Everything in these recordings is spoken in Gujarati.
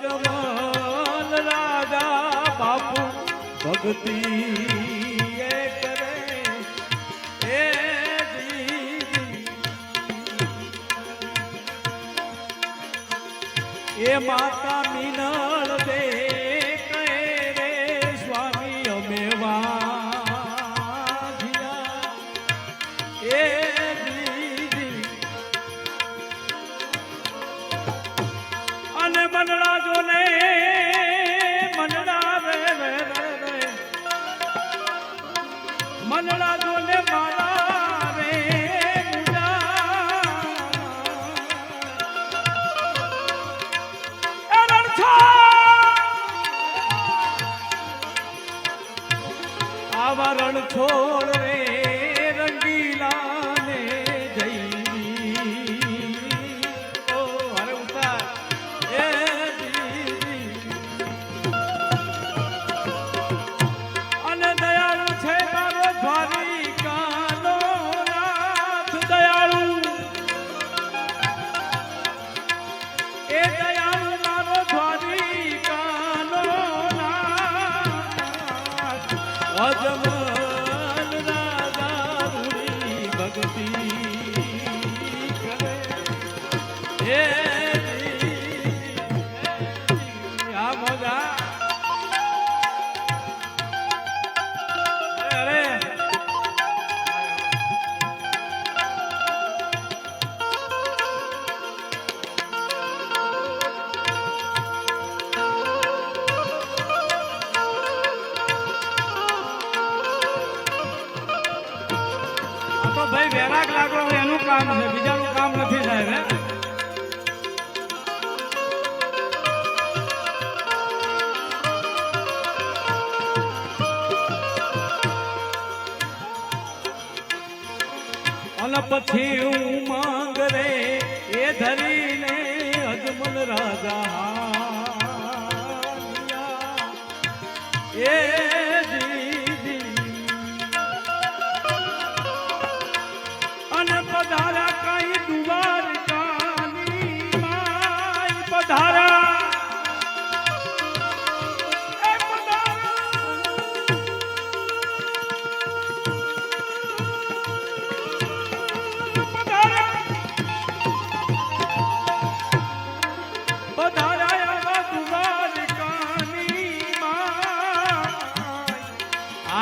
અજમલ રાજા બાપુ ભક્તિ એ માતા મિનળ રણછોડ રે રંગીલા ને અને દયાળુ છે નાથ દયાળુ. એ મારો દ્વારિકાનો નાથ. અજમલ 那你。કામ છે, બીજાનું કામ નથી સાહેબ અને પછી ઉમંગ રે, એ ધરીને અજમલ રાજા એ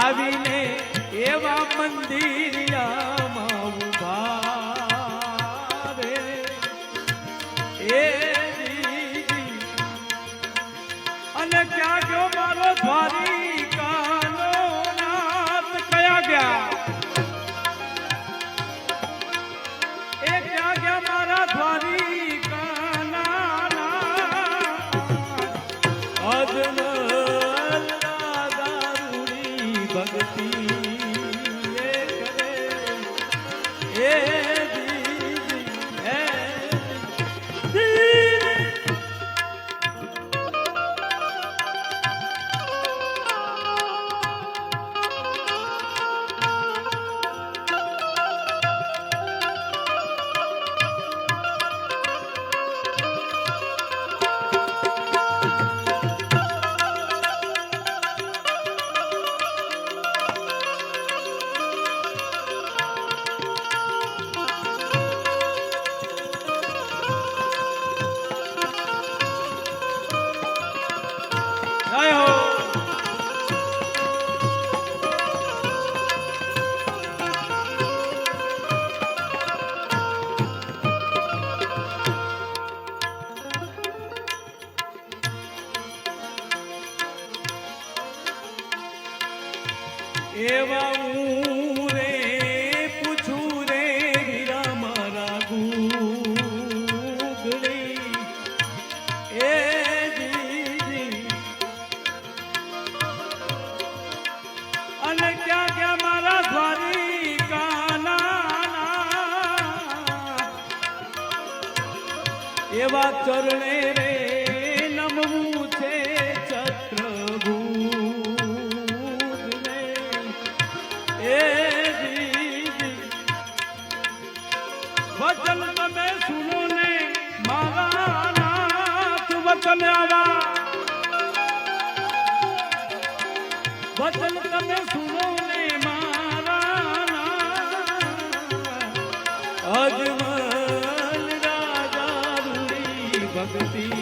આવીને એવા મંદિરિયામાં ઊભા એ અને ક્યાં ગયો મારો દ્વારિકાનો નાથ? કયા ગયા? એ ક્યાં ગયા મારા દ્વારિકાના ભક્તિ એવા એવા ચરણે રે નમવું છે ચક્રભૂને એ વચન તમે સુનો ને મારા વચન આવા. વચન તમે સુનો ને भक्ति